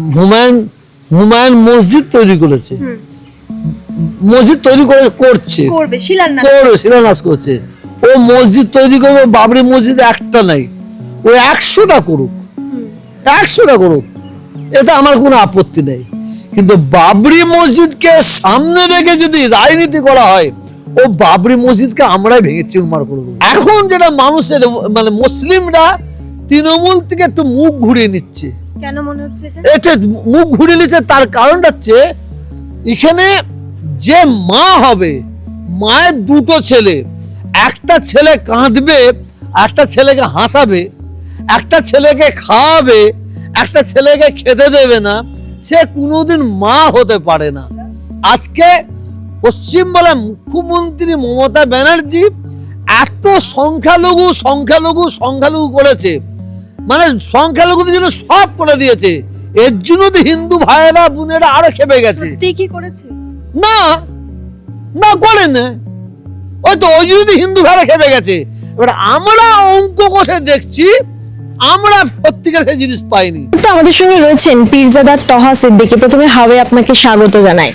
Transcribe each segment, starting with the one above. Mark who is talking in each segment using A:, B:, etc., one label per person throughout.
A: হুমায়ুন হুমায়ুন মসজিদ তৈরি করেছে। মসজিদ তৈরি করে করছে।
B: করবে শিলান্যাস
A: করছে। ও মসজিদ তৈরি করবে বাবরি মসজিদ একটা নাই। ও একশোটা করুক। একশোটা করুক। এতে আমার কোনো আপত্তি নেই। কিন্তু বাবরি মসজিদকে সামনে রেখে যদি রাজনীতি করা হয় ও বাবরি মসজিদকে আমরাই ভেঙে চুরমার করে দেবো। এখন যেটা মানুষের মানে মুসলিমরা তৃণমূল থেকে একটু মুখ ঘুরিয়ে নিচ্ছে।
B: কেন মনে হচ্ছে এটা?
A: মুখ ঘুরিয়ে নিচ্ছে তার কারণটা হচ্ছে, এখানে যে মা হবে, মায়ের দুটো ছেলে, একটা ছেলে কাঁদবে, একটা ছেলেকে হাসাবে, একটা ছেলেকে খাওয়াবে, একটা ছেলেকে খেতে দেবে না, সে কোনোদিন মা হতে পারে না। আজকে পশ্চিমবাংলার মুখ্যমন্ত্রী মমতা ব্যানার্জি এত সংখ্যালঘু সংখ্যালঘু সংখ্যালঘু করেছে মানে সংখ্যালঘুদের জন্য সব করে দিয়েছে। এর জন্য তো হিন্দু ভাইয়েরা বোনেরা আরও খেপে গেছে।
B: কি করেছে?
A: না না করেন না। ওই তো ওই জন্য তো হিন্দু ভাইরা খেপে গেছে। এবার আমরা অঙ্ক কষে দেখছি আমরা সত্যিকার সেই জিনিস পাইনি।
C: তো আমাদের সঙ্গে রয়েছেন পীরজাদা তহা সিদ্দিকী। প্রথমে হাওয়ে আপনাকে স্বাগত জানাই।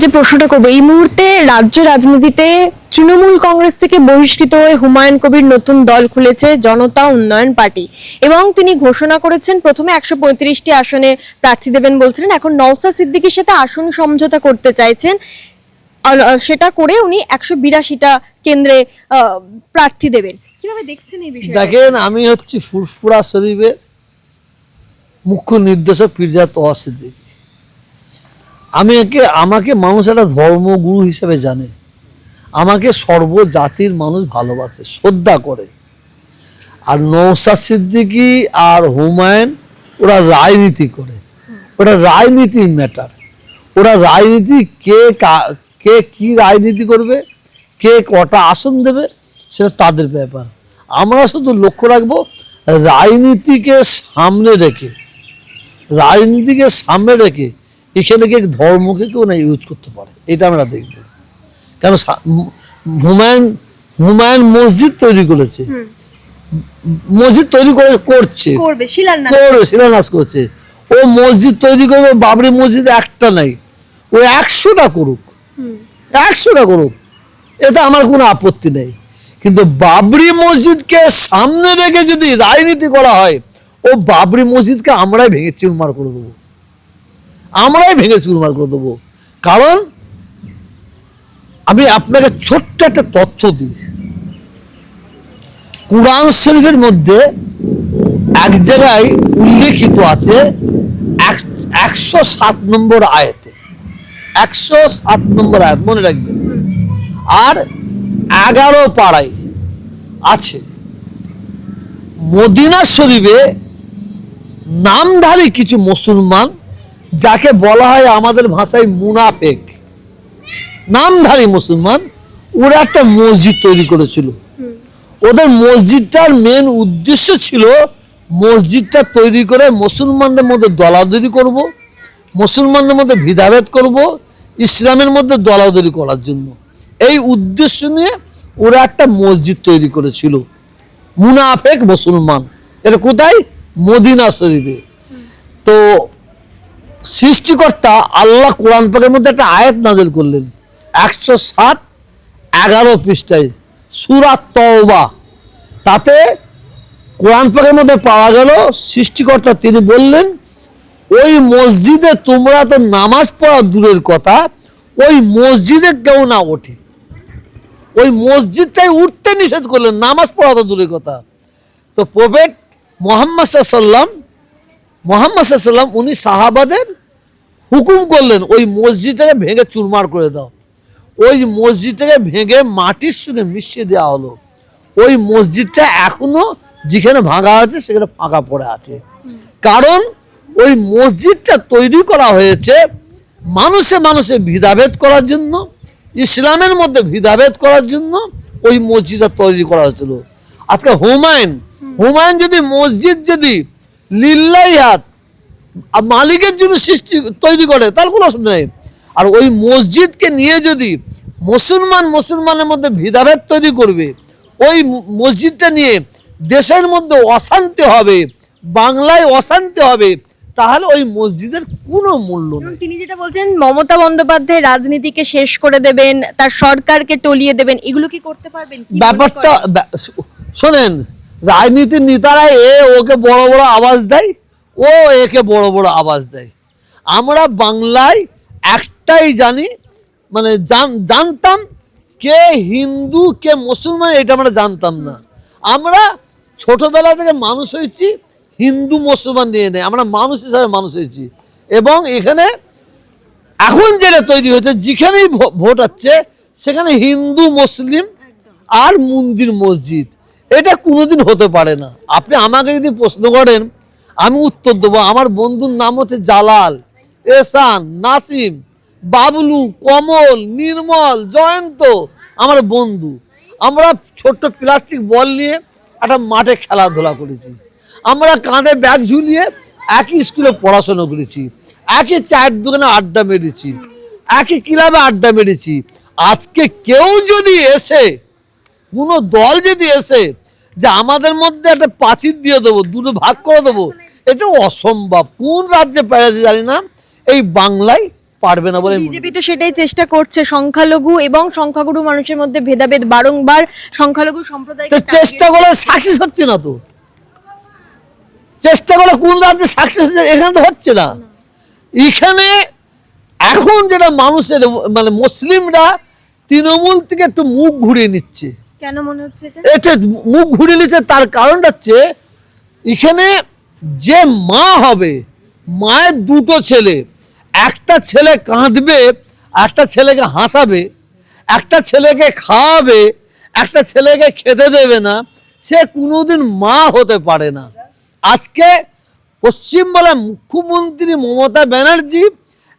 C: যে প্রশ্নটা করব এই মুহূর্তে রাজ্য রাজনীতিতে তৃণমূল কংগ্রেস থেকে বহিষ্কৃত হয়ে হুমায়ুন কবির নতুন দল খুলেছে জনতা উন্নয়ন পার্টি। এবং তিনি ঘোষণা করেছেন, প্রথমে একশো পঁয়ত্রিশটি আসনে প্রার্থী দেবেন বলছিলেন, এখন নওসা সিদ্দিকীর সাথে আসন সমঝোতা করতে চাইছেন। সেটা করে উনি একশো বিরাশিটা কেন্দ্রে প্রার্থী দেবেন। কীভাবে দেখছেন এই
A: দেখেন, আমি হচ্ছি ফুরফুরা শরীফের মুখ্য নির্দেশক পীরজা তোয়া সিদ্দিক আমি একে, আমাকে মানুষ একটা ধর্মগুরু হিসেবে জানে। আমাকে সর্বজাতির মানুষ ভালোবাসে, শ্রদ্ধা করে। আর নৌসা সিদ্দিকি আর হুমায়ুন, ওরা রাজনীতি করে। ওরা রাজনীতির ম্যাটার ওরা রাজনীতি কে কা- কে কি রাজনীতি করবে, কে কটা আসন দেবে, সেটা তাদের ব্যাপার। আমরা শুধু লক্ষ্য রাখব, রাজনীতিকে সামনে রেখে, রাজনীতিকে সামনে রেখে এখানে কে ধর্মকে কেউ না ইউজ করতে পারে। এটা আমরা দেখব। কেন হুমায়ুন হুমায়ুন মসজিদ তৈরি করেছে। মসজিদ তৈরি করে করছে।
B: করবে শিলান্যাস।
A: করবে শিলান্যাস করছে। ও মসজিদ তৈরি করবে বাবরি মসজিদ একটা নাই। ও একশোটা করুক। একশোটা করুক। এতে আমার কোনো আপত্তি নেই। কিন্তু বাবরি মসজিদকে সামনে রেখে যদি রাজনীতি করা হয় ও বাবরি মসজিদকে আমরাই ভেঙে চুরমার করে দেবো। আমরাই ভেঙে চুরমার করে দেবো। কারণ আমি আপনাকে ছোট্ট একটা তথ্য দিই। কোরআন শরীফের মধ্যে এক জায়গায় উল্লেখিত আছে, এক- একশো সাত নম্বর আয়াতে। একশো সাত নম্বর আয়াত, মনে রাখবেন। আর এগারো পাড়ায় আছে, মদিনা শরীফে নামধারী কিছু মুসলমান, যাকে বলা হয় আমাদের ভাষায় মুনাফেক। নামধারী মুসলমান ওরা একটা মসজিদ তৈরি করেছিল। ওদের মসজিদটার মেন উদ্দেশ্য ছিল মসজিদটা তৈরি করে মুসলমানদের মধ্যে দলাদলি করব মুসলমানদের মধ্যে ভেদাভেদ করব ইসলামের মধ্যে দলাদলি করার জন্য। এই উদ্দেশ্য নিয়ে ওরা একটা মসজিদ তৈরি করেছিল। মুনাফেক মুসলমান। এটা কোথায়? মদিনা শরীফে। তো সৃষ্টিকর্তা আল্লাহ কোরআন পাকের মধ্যে একটা আয়াত নাজেল করলেন। একশো সাত, এগারো পৃষ্ঠায় সুরাত তওবা। তাতে কোরআন পাকের মধ্যে পাওয়া গেল, সৃষ্টিকর্তা তিনি বললেন, ওই মসজিদে তোমরা তো নামাজ পড়া দূরের কথা, ওই মসজিদে কেউ না ওঠে। ওই মসজিদটাই উঠতে নিষেধ করলেন, নামাজ পড়া তো দূরের কথা। তো প্রফেট মোহাম্মদ সাল্লাম মোহাম্মদ সাল্লাম উনি সাহাবাদের হুকুম করলেন, ওই মসজিদটাকে ভেঙে চুরমার করে দাও। ওই মসজিদটাকে ভেঙে মাটির সঙ্গে মিশিয়ে দেওয়া হলো। ওই মসজিদটা এখনও যেখানে ভাঙা আছে, সেখানে ফাঁকা পড়ে আছে। কারণ ওই মসজিদটা তৈরি করা হয়েছে মানুষে মানুষে ভেদাভেদ করার জন্য, ইসলামের মধ্যে ভেদাভেদ করার জন্য ওই মসজিদটা তৈরি করা হয়েছিল। আজকে হুমায়ুন হুমায়ুন যদি মসজিদ যদি লিল্লাইহাত আর মালিকের জন্য সৃষ্টি তৈরি করে তার কোনো অসুবিধা নেই। আর ওই মসজিদকে নিয়ে যদি মুসলমান মুসলমানের মধ্যে ভেদাভেদ তৈরি করবে ওই মসজিদটা নিয়ে দেশের মধ্যে অশান্তি হবে বাংলায় অশান্তি হবে তাহলে ওই মসজিদের কোনো মূল্য নেই।
C: তিনি যেটা বলছেন মমতা বন্দ্যোপাধ্যায় রাজনীতিকে শেষ করে দেবেন তার সরকারকে টলিয়ে দেবেন এগুলো কি করতে পারবেন?
A: ব্যাপারটা শোনেন রাজনীতির নেতারা এ ওকে বড় বড় আওয়াজ দেয় ও একে বড় বড় আওয়াজ দেয়। আমরা বাংলায় একটাই জানি মানে জান- জানতাম কে হিন্দু, কে মুসলমান, এটা আমরা জানতাম না। আমরা ছোটবেলা থেকে মানুষ হয়েছি, হিন্দু মুসলমান নিয়ে নেই, আমরা মানুষ হিসাবে মানুষ হয়েছি। এবং এখানে এখন যেটা তৈরি হয়েছে, যেখানেই ভোট হচ্ছে সেখানে হিন্দু, মুসলিম আর মন্দির, মসজিদ। এটা কোনোদিন হতে পারে না। আপনি আমাকে যদি প্রশ্ন করেন, আমি উত্তর দেবো। আমার বন্ধুর নাম হচ্ছে জালাল এসান নাসিম। বাবলু, কমল, নির্মল, জয়ন্ত, আমার বন্ধু। আমরা ছোট্ট প্লাস্টিক বল নিয়ে একটা মাঠে খেলাধুলা করেছি। আমরা কাঁধে ব্যাগ ঝুলিয়ে একই স্কুলে পড়াশোনা করেছি। একই চায়ের দোকানে আড্ডা মেরেছি। একই ক্লাবে আড্ডা মেরেছি। আজকে কেউ যদি এসে, কোনো দল যদি এসে যে আমাদের মধ্যে একটা প্রাচীর দিয়ে দেবো, দুটো ভাগ করে দেবো, এটা অসম্ভব। কোন রাজ্যে পেরেছে জানি না। এই বাংলায় পারবে না বলে।
C: বিজেপি তো সেটাই চেষ্টা করছে সংখ্যালঘু এবং সংখ্যাগুরু মানুষের মধ্যে ভেদাভেদ বারংবার সংখ্যালঘু সম্প্রদায়
A: চেষ্টা করে সাকসেস হচ্ছে না তো? চেষ্টা করে কোন রাজ্যে সাকসেস এখানে তো হচ্ছে না। এখানে এখন যেটা মানুষের মানে মুসলিমরা তৃণমূল থেকে একটু মুখ ঘুরিয়ে নিচ্ছে।
B: কেন মনে হচ্ছে এটা?
A: এটা মুখ ঘুরিয়ে নিচ্ছে তার কারণটা হচ্ছে এখানে যে মা হবে মায়ের দুটো ছেলে একটা ছেলে কাঁদবে একটা ছেলেকে হাসাবে একটা ছেলেকে খাওয়াবে একটা ছেলেকে খেতে দেবে না সে কোনোদিন মা হতে পারে না। আজকে পশ্চিমবাংলার মুখ্যমন্ত্রী মমতা ব্যানার্জি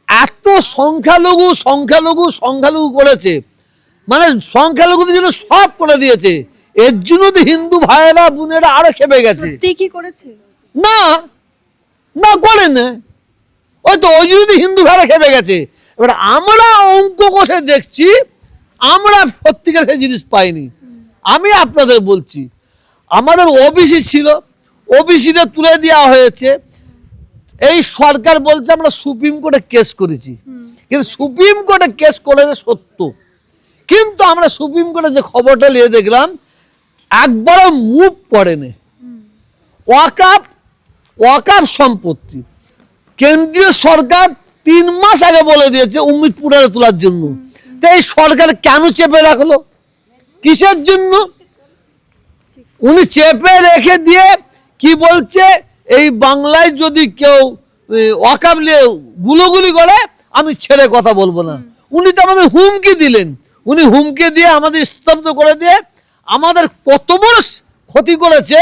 A: এত সংখ্যালঘু সংখ্যালঘু সংখ্যালঘু করেছে। মানে সংখ্যালঘুদের জন্য সব করে দিয়েছে। এর জন্য তো হিন্দু ভাইয়েরা বোনেরা আরও খেপে গেছে।
B: কি করেছে?
A: না না করে না। ওই তো, ওই জন্য তো হিন্দু ভাইরা খেপে গেছে। এবার আমরা অঙ্ক কষে দেখছি, আমরা সত্যিকার সেই জিনিস পাইনি। আমি আপনাদের বলছি, আমাদের ওবিসি ছিল ওবিসিটা তুলে দেওয়া হয়েছে। এই সরকার বলছে আমরা সুপ্রিম কোর্টে কেস করেছি। কিন্তু সুপ্রিম কোর্টে কেস করেছে সত্য। কিন্তু আমরা সুপ্রিম কোর্টে যে খবরটা নিয়ে দেখলাম, একবারও মুভ করেনি ওয়াকাপ ওয়াকাপ সম্পত্তি। কেন্দ্রীয় সরকার তিন মাস আগে বলে দিয়েছে উম্মিদপুরে তোলার জন্য। তো এই সরকার কেন চেপে রাখল? কিসের জন্য? উনি চেপে রেখে দিয়ে কি বলছে? এই বাংলায় যদি কেউ নিয়ে গুলোগুলি করে, আমি ছেড়ে কথা বলব না। উনি তো আমাদের হুমকি দিলেন। উনি হুমকি দিয়ে আমাদের স্তব্ধ করে দিয়ে আমাদের কত বড় ক্ষতি করেছে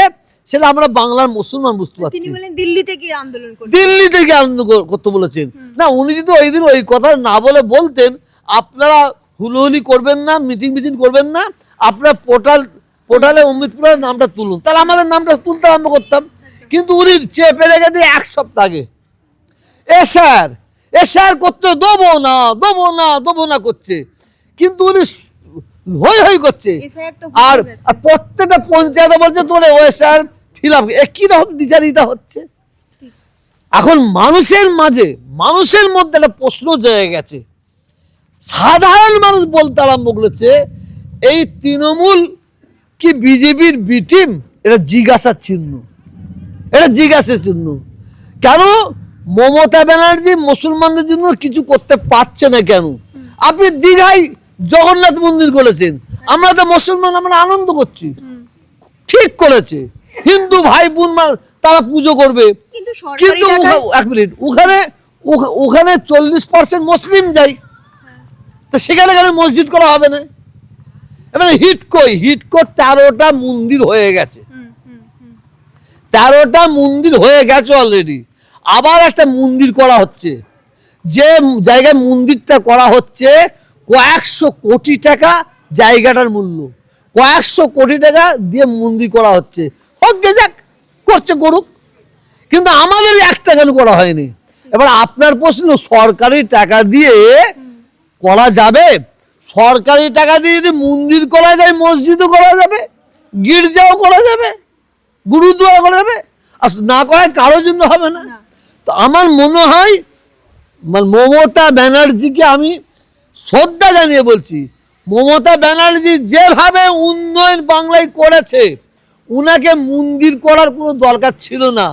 A: সেটা আমরা বাংলার মুসলমান বুঝতে পারছি।
B: দিল্লিতে গিয়ে আন্দোলন করবে
A: দিল্লি থেকে আনন্দ করতে বলেছেন। না উনি যদি ওই দিন ওই কথা না বলে বলতেন আপনারা হুলহুলি করবেন না মিটিং মিটিং করবেন না আপনারা পোর্টাল পোর্টালে অমৃতপুরের নামটা তুলুন। তাহলে আমাদের নামটা তুলতে আরম্ভ করতাম। কিন্তু উনি চেপে রেখে দিয়ে এক সপ্তাহ আগে। এ স্যার এ স্যার করতে দেবো না দেবো না দেবো না করছে। কিন্তু উনি হই হই করছে। আর আর প্রত্যেকটা পঞ্চায়েতে বলছে তোমার ও স্যার আপ একই রকম দ্বিচারিতা হচ্ছে। এখন মানুষের মাঝে, মানুষের মধ্যে একটা প্রশ্ন জেগে গেছে। সাধারণ মানুষ বলতে আরম্ভ করেছে, এই তৃণমূল কি বিজেপির বি টিম এটা জিজ্ঞাসার চিহ্ন। এটা জিজ্ঞাসার চিহ্ন। কেন মমতা ব্যানার্জি মুসলমানদের জন্য কিছু করতে পারছে না কেন? আপনি দীঘায় জগন্নাথ মন্দির করেছেন। আমরা তো মুসলমান, আমরা আনন্দ করছি। ঠিক করেছে। হিন্দু ভাই বোন তারা পুজো করবে।
B: কিন্তু
A: এক মিনিট ওখানে ওখানে চল্লিশ পার্সেন্ট মুসলিম যায় তো সেখানে কেন মসজিদ করা হবে না? এবারে হিটকো হিটকো তেরোটা মন্দির হয়ে গেছে। তেরোটা মন্দির হয়ে গেছে অলরেডি আবার একটা মন্দির করা হচ্ছে। যে জায়গায় মন্দিরটা করা হচ্ছে কয়েকশো কোটি টাকা জায়গাটার মূল্য। কয়েকশো কোটি টাকা দিয়ে মন্দির করা হচ্ছে। যাক করছে করুক। কিন্তু আমাদের একটা কেন করা হয়নি? এবার আপনার প্রশ্ন সরকারি টাকা দিয়ে করা যাবে? সরকারি টাকা দিয়ে যদি মন্দির করা যায় মসজিদও করা যাবে গির্জাও করা যাবে গুরুদুয়ারা করা যাবে? আর না করায় কারোর জন্য হবে না। তো আমার মনে হয় মানে মমতা ব্যানার্জিকে আমি শ্রদ্ধা জানিয়ে বলছি মমতা ব্যানার্জি যেভাবে উন্নয়ন বাংলায় করেছে উনাকে মন্দির করার কোনো দরকার ছিল না।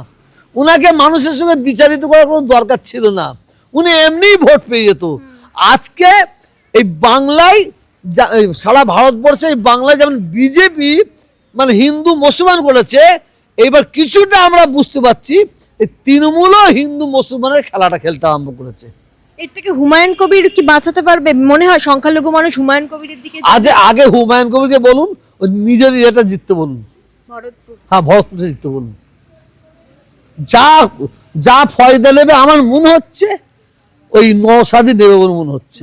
A: উনাকে মানুষের সঙ্গে বিচারিত করার কোনো দরকার ছিল না। উনি এমনিই ভোট পেয়ে যেত। আজকে এই বাংলায় সারা ভারতবর্ষে এই বাংলায় যেমন বিজেপি মানে হিন্দু মুসলমান করেছে এবার কিছুটা আমরা বুঝতে পারছি এই তৃণমূলও হিন্দু মুসলমানের খেলাটা খেলতে আরম্ভ করেছে।
B: এর থেকে হুমায়ুন কবির কি বাঁচাতে পারবে? মনে হয় সংখ্যালঘু মানুষ হুমায়ুন কবিরের দিকে
A: আজ আগে হুমায়ুন কবিরকে বলুন ওই নিজের ইয়েটা জিততে বলুন। হ্যাঁ ভরতপুরে বলুন। যা যা ফয়দা নেবে আমার মনে হচ্ছে ওই নেবে বলে মনে হচ্ছে।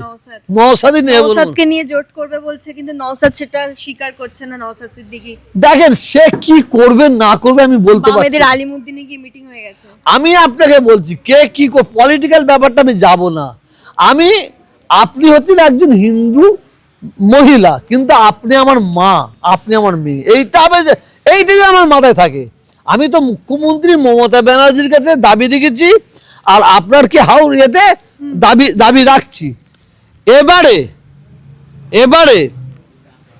A: নেবে বলে
B: নওসাদকে নিয়ে জোট করবে বলছে কিন্তু নওসাদ সেটা স্বীকার করছে না নওসাদ সিদ্দিকী।
A: দেখেন সে কি করবে না করবে আমি বলতে পারছি।
B: আলিমুদ্দিনে গিয়ে মিটিং হয়ে গেছে।
A: আমি আপনাকে বলছি কে কি পলিটিক্যাল ব্যাপারটা আমি যাব না। আমি আপনি হচ্ছেন একজন হিন্দু মহিলা কিন্তু আপনি আমার মা আপনি আমার মেয়ে। এইটা হবে যে এইটাই আমার মাথায় থাকে। আমি তো মুখ্যমন্ত্রী মমতা ব্যানার্জির কাছে দাবি রেখেছি আর আপনার কি হাউ ইয়েতে দাবি দাবি রাখছি। এবারে এবারে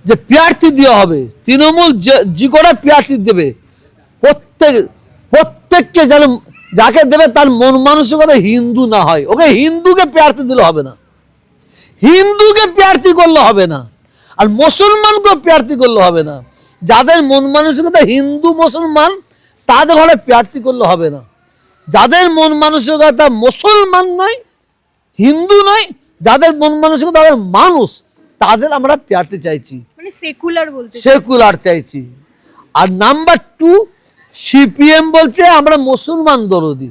A: যে প্রার্থী দেওয়া হবে, তৃণমূল যে কটা প্রার্থী দেবে, প্রত্যেক, প্রত্যেককে যেন যাকে দেবে তার মন মানসিকতা হিন্দু না হয়। ওকে হিন্দুকে প্রার্থী দিলে হবে না। হিন্দুকে প্রার্থী করলে হবে না। আর মুসলমানকেও প্রার্থী করলে হবে না। যাদের মন মানসিকতা হিন্দু মুসলমান তাদের ঘরে প্রার্থী করলে হবে না। যাদের মন মানসিকতা মুসলমান নয় হিন্দু নয় যাদের মন মানসিকতা মানুষ তাদের আমরা প্রার্থী চাইছি।
B: মানে সেকুলার বলতে
A: সেকুলার চাইছি। আর নাম্বার টু সিপিএম বলছে আমরা মুসলমান দরদি।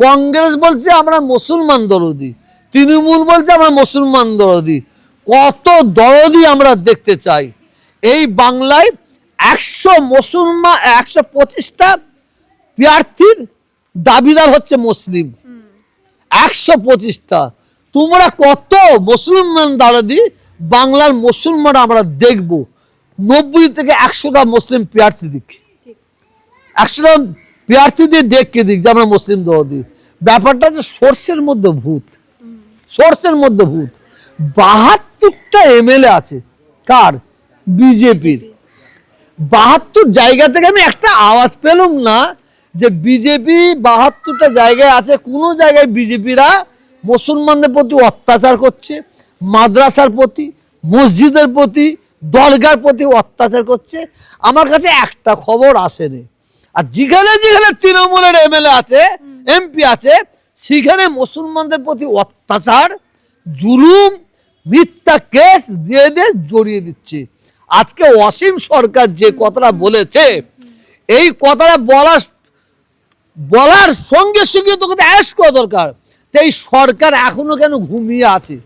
A: কংগ্রেস বলছে আমরা মুসলমান দরদি। তৃণমূল বলছে আমরা মুসলমান দরদি। কত দরদি আমরা দেখতে চাই। এই বাংলায় একশো মুসলমান একশো পঁচিশটা প্রার্থীর দাবিদার হচ্ছে মুসলিম। একশো পঁচিশটা তোমরা কত মুসলমান দাঁড়াদি বাংলার মুসলমান আমরা দেখব। নব্বই থেকে একশোটা মুসলিম প্রার্থী দিক। একশোটা প্রার্থী দিয়ে দেখকে দিক যে আমরা মুসলিম দাঁড়াদি ব্যাপারটা যে সোর্সের মধ্যে ভূত। সোর্সের মধ্যে ভূত। বাহাত্তরটা এমএলএ আছে। কার? বিজেপির। বাহাত্তর জায়গা থেকে আমি একটা আওয়াজ পেলাম না যে বিজেপি বাহাত্তরটা জায়গায় আছে। কোনো জায়গায় বিজেপিরা মুসলমানদের প্রতি অত্যাচার করছে, মাদ্রাসার প্রতি, মসজিদের প্রতি, দরগার প্রতি অত্যাচার করছে। আমার কাছে একটা খবর আসেনি। আর যেখানে যেখানে তৃণমূলের এমএলএ আছে, এমপি আছে, সেখানে মুসলমানদের প্রতি অত্যাচার, জুলুম, মিথ্যা কেস দিয়ে দিয়ে জড়িয়ে দিচ্ছে। আজকে অসীম সরকার যে কথাটা বলেছে, এই কথাটা বলার বলার সঙ্গে সঙ্গে তোকে তো করা দরকার। তো এই সরকার এখনও কেন ঘুমিয়ে আছে?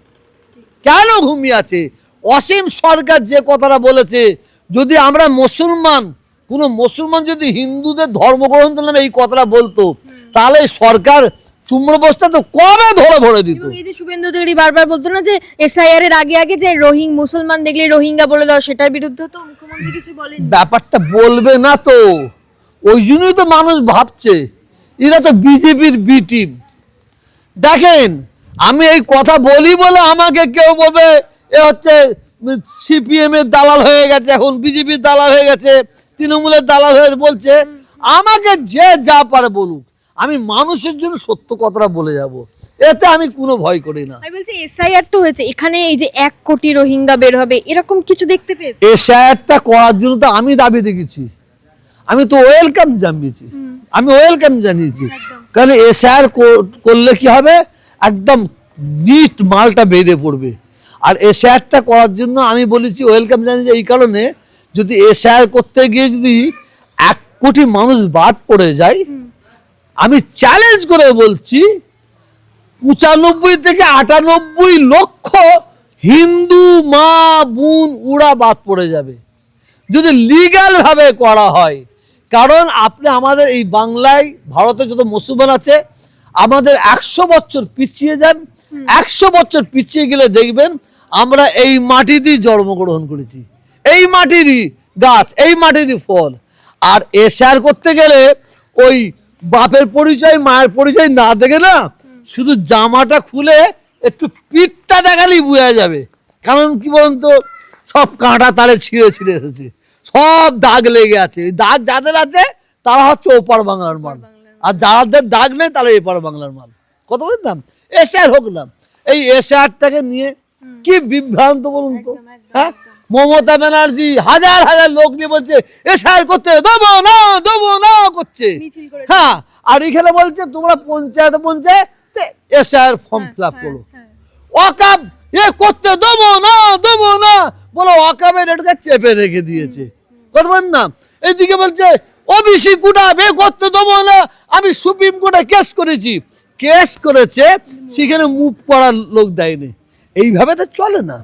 A: কেন ঘুমিয়ে আছে? অসীম সরকার যে কথাটা বলেছে, যদি আমরা মুসলমান, কোনো মুসলমান যদি হিন্দুদের ধর্মগ্রন্থ নামে এই কথাটা বলতো, তাহলে সরকার চুমড়ো বস্তা তো কবে ধরে ভরে দিত?
B: এই যে শুভেন্দু অধিকারী বারবার বলতো না যে এসআইআর এর আগে আগে যে রোহিং মুসলমান দেখলে রোহিঙ্গা বলে দাও সেটার বিরুদ্ধে তো মুখ্যমন্ত্রী কিছু বলেন
A: ব্যাপারটা বলবে না তো। ওই জন্যই তো মানুষ ভাবছে এরা তো বিজেপির বি টিম দেখেন আমি এই কথা বলি বলে আমাকে কেউ বলবে এ হচ্ছে সিপিএম এর দালাল হয়ে গেছে এখন বিজেপির দালাল হয়ে গেছে তৃণমূলের দালাল হয়ে বলছে আমাকে যে যা পারে বলুক। আমি মানুষের জন্য সত্য কথাটা বলে যাব। এতে আমি কোনো ভয় করি না।
B: আমি বলছি এসআইআর তো হয়েছে। এখানে এই যে এক কোটি রোহিঙ্গা বের হবে এরকম কিছু দেখতে পেয়েছে?
A: এশায়ারটা করার জন্য তো আমি দাবি দেখেছি আমি তো ওয়েলকাম জানিয়েছি। আমি ওয়েলকাম জানিয়েছি। কারণ এশায়ার করলে কি হবে? একদম নিট মালটা বেড়ে পড়বে। আর এশায়ারটা করার জন্য আমি বলেছি ওয়েলকাম জানিয়েছি এই কারণে যদি এশায়ার করতে গিয়ে যদি এক কোটি মানুষ বাদ পড়ে যায় আমি চ্যালেঞ্জ করে বলছি পঁচানব্বই থেকে আটানব্বই লক্ষ হিন্দু মা বোন উড়া বাদ পড়ে যাবে। যদি লিগ্যাল ভাবে করা হয় কারণ আপনি আমাদের এই বাংলায় ভারতে যত মুসলমান আছে আমাদের একশো বছর পিছিয়ে যান একশো বছর পিছিয়ে গেলে দেখবেন আমরা এই মাটিতেই জন্মগ্রহণ করেছি। এই মাটিরই গাছ এই মাটিরই ফল। আর এ শেয়ার করতে গেলে ওই বাপের পরিচয় মায়ের পরিচয় না দেখে না শুধু জামাটা খুলে একটু পিঠটা দেখালেই বোঝা যাবে। কারণ কি বলুন তো সব কাঁটা তারে ছিঁড়ে ছিঁড়ে এসেছে। সব দাগ লেগে আছে। দাগ যাদের আছে তারা হচ্ছে ওপার বাংলার মাল। আর যাদের দাগ নেই তারা এপার বাংলার মাল। কত বুঝলাম এশিয়ার হোক না। এই এশিয়ারটাকে নিয়ে কি বিভ্রান্ত বলুন তো? হ্যাঁ? মমতা ব্যানার্জি হাজার হাজার লোক নিয়ে বলছে এশিয়ার করতে দেবো না দেবো না করছে। হ্যাঁ আর এখানে বলছে তোমরা পঞ্চায়েত পঞ্চায়েত এশিয়ার ফর্ম ফিল আপ করো।
B: হ্যাঁ।
A: ওয়াকাব এ করতে দেবো না দেবো না। বলো ওয়াকাবের রেটকে চেপে রেখে দিয়েছে। কথা বলেন না? এইদিকে বলছে ওবিসি কোটা বে করতে দেবো না। আমি সুপ্রিম কোর্টে কেস করেছি। কেস করেছে সেখানে মুভ করার লোক দেয়নি। এইভাবে তো চলে না।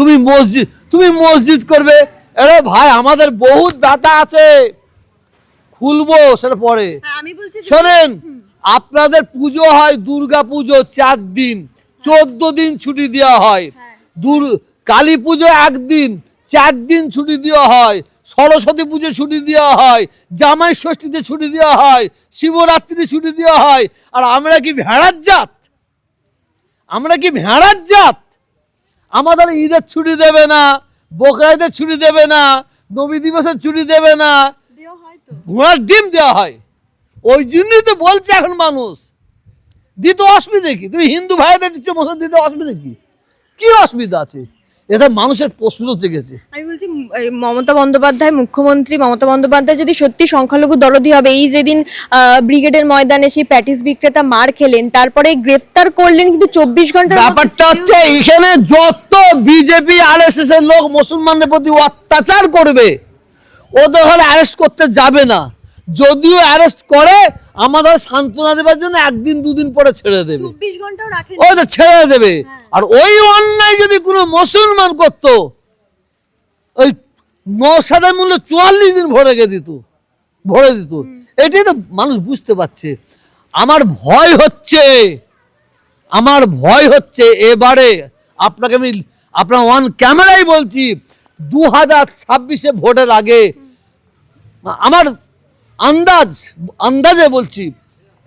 A: তুমি মসজিদ তুমি মসজিদ করবে। আরে ভাই আমাদের বহুত ব্যথা আছে। খুলবো সেটা পরে।
B: হ্যাঁ,
A: শোনেন আপনাদের পুজো হয় দুর্গা পুজো চার দিন। চোদ্দ দিন ছুটি দেওয়া হয়। দুর কালী পুজো একদিন চার দিন ছুটি দেওয়া হয়। সরস্বতী পুজো ছুটি দেওয়া হয়। জামাই ষষ্ঠীতে ছুটি দেওয়া হয়। শিবরাত্রি ছুটি দেওয়া হয়। আর আমরা কি ভেড়ার জাত? আমরা কি ভেড়ার জাত? আমাদের ঈদের ছুটি দেবে না বকরাইদের ছুটি দেবে না নবী দিবসের ছুটি দেবে না। ঘোড়ার ডিম দেওয়া হয়। ওই জন্যই তো বলছে এখন মানুষ। দিতে অসুবিধে কি? তুমি হিন্দু ভাইদের দিচ্ছ মুসলিম দিতে অসুবিধে কি? কি অসুবিধা আছে? এটা মানুষের প্রশ্ন জেগেছে
B: আমি বলছি মমতা বন্দ্যোপাধ্যায় মুখ্যমন্ত্রী মমতা বন্দ্যোপাধ্যায় যদি সত্যি সংখ্যালঘু দরদি হবে এই যেদিন ব্রিগেডের ময়দানে সেই প্যাটিস বিক্রেতা মার খেলেন তারপরে গ্রেফতার করলেন কিন্তু চব্বিশ মধ্যে
A: ব্যাপারটা হচ্ছে এখানে যত বিজেপি আর এস এর লোক মুসলমানদের প্রতি অত্যাচার করবে ওদের ঘরে অ্যারেস্ট করতে যাবে না। যদিও অ্যারেস্ট করে আমাদের সান্ত্বনা দেওয়ার জন্য একদিন দুদিন পরে ছেড়ে দেবে। ওই তো ছেড়ে দেবে। আর ওই অন্যায় যদি কোনো মুসলমান করত ওই নসাদের মূল্য চুয়াল্লিশ দিন ভরে গে দিত ভরে দিত। এটাই তো মানুষ বুঝতে পারছে। আমার ভয় হচ্ছে আমার ভয় হচ্ছে এবারে আপনাকে আমি আপনার অন ক্যামেরাই বলছি দু হাজার ছাব্বিশে ভোটের আগে আমার আন্দাজ আন্দাজে বলছি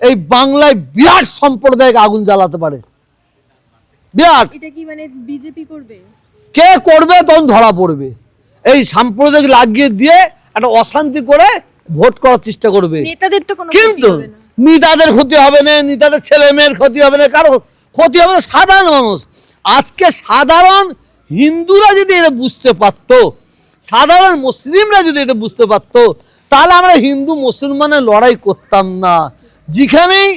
A: এই বাংলায় বিরাট সম্প্রদায়কে আগুন জ্বালাতে পারে। বিরাট।
B: এটা কি মানে বিজেপি করবে?
A: কে করবে তখন ধরা পড়বে। এই সাম্প্রদায়িক লাগিয়ে দিয়ে একটা অশান্তি করে ভোট করার চেষ্টা করবে।
B: নেতাদের তো কোনো
A: কিন্তু। নিতাদের ক্ষতি হবে না নিতাদের ছেলে মেয়ের ক্ষতি হবে না কারও ক্ষতি হবে না সাধারণ মানুষ। আজকে সাধারণ হিন্দুরা যদি এটা বুঝতে পারতো সাধারণ মুসলিমরা যদি এটা বুঝতে পারতো তাহলে আমরা হিন্দু মুসলমানের লড়াই করতাম না। যেখানেই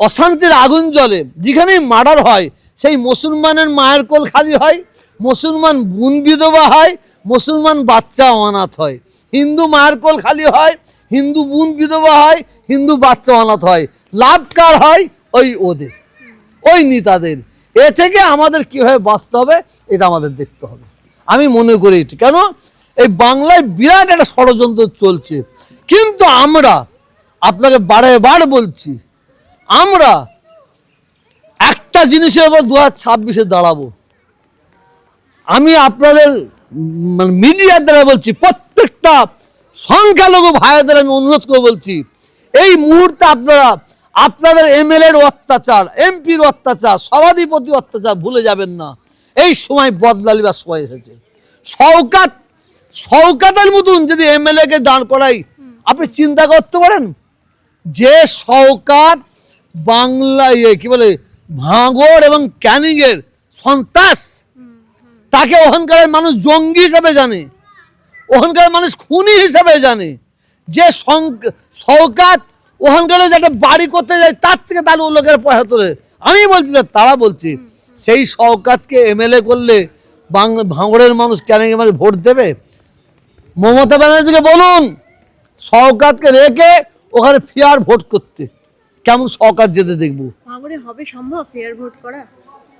A: অশান্তির আগুন জ্বলে, যেখানেই মার্ডার হয়, সেই মুসলমানের মায়ের কোল খালি হয়, মুসলমান বোন বিধবা হয়, মুসলমান বাচ্চা অনাথ হয়। হিন্দু মায়ের কোল খালি হয়, হিন্দু বোন বিধবা হয়, হিন্দু বাচ্চা অনাথ হয়। লাভ কার হয়? ওই ওদের, ওই নেতাদের। এ থেকে আমাদের কীভাবে বাঁচতে হবে, এটা আমাদের দেখতে হবে। আমি মনে করি কেন? এই বাংলায় বিরাট একটা ষড়যন্ত্র চলছে। কিন্তু আমরা আপনাকে বারে বার বলছি, আমরা একটা জিনিসের উপর দু হাজার ছাব্বিশে দাঁড়াবো। আমি আপনাদের মানে মিডিয়ার দ্বারা বলছি, প্রত্যেকটা সংখ্যালঘু ভাইদের আমি অনুরোধ করে বলছি, এই মুহূর্তে আপনারা আপনাদের এমএলএর অত্যাচার, এমপির অত্যাচার সভাধিপতি অত্যাচার ভুলে যাবেন না। এই সময় বদলালিবার সময় এসেছে। শওকাত শওকাতের মতন যদি এমএলএকে দাঁড় করাই, আপনি চিন্তা করতে পারেন? যে শওকাত বাংলায় কি বলে, ভাঙড় এবং ক্যানিংয়ের সন্ত্রাস, তাকে ওখানকার মানুষ জঙ্গি হিসাবে জানে, ওখানকার মানুষ খুনি হিসাবে জানে, যে সং- শওকাত ওখানকার যে একটা বাড়ি করতে যায়, তার থেকে তার লোকের পয়সা তোলে। আমি বলছি না, তারা বলছি, সেই শওকাতকে এমএলএ করলে বাংলা ভাঙড়ের মানুষ ক্যানিংয়ের মানুষ ভোট দেবে? মমতা ব্যানার্জিকে বলুন শওকাতকে রেখে ওখানে ফেয়ার ভোট করতে। কেমন শওকাত যেতে দেখব?
B: হবে সম্ভব ফেয়ার ভোট করা?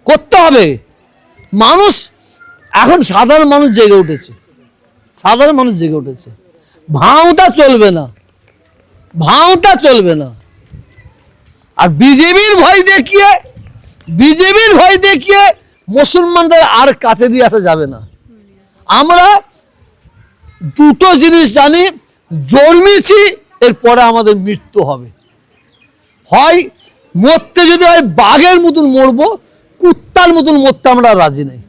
A: করতে হবে। মানুষ এখন সাধারণ মানুষ জেগে উঠেছে। সাধারণ মানুষ জেগে উঠেছে। ভাঁওতা চলবে না। ভাঁওতা চলবে না। আর বিজেপির ভয় দেখিয়ে বিজেপির ভয় দেখিয়ে মুসলমানদের আর কাছে দিয়ে আসা যাবে না। আমরা দুটো জিনিস জানি, জন্মেছি, এরপরে আমাদের মৃত্যু হবে। হয় মরতে যদি হয় বাঘের মতন মরবো, কুত্তার মতন মরতে আমরা রাজি নেই।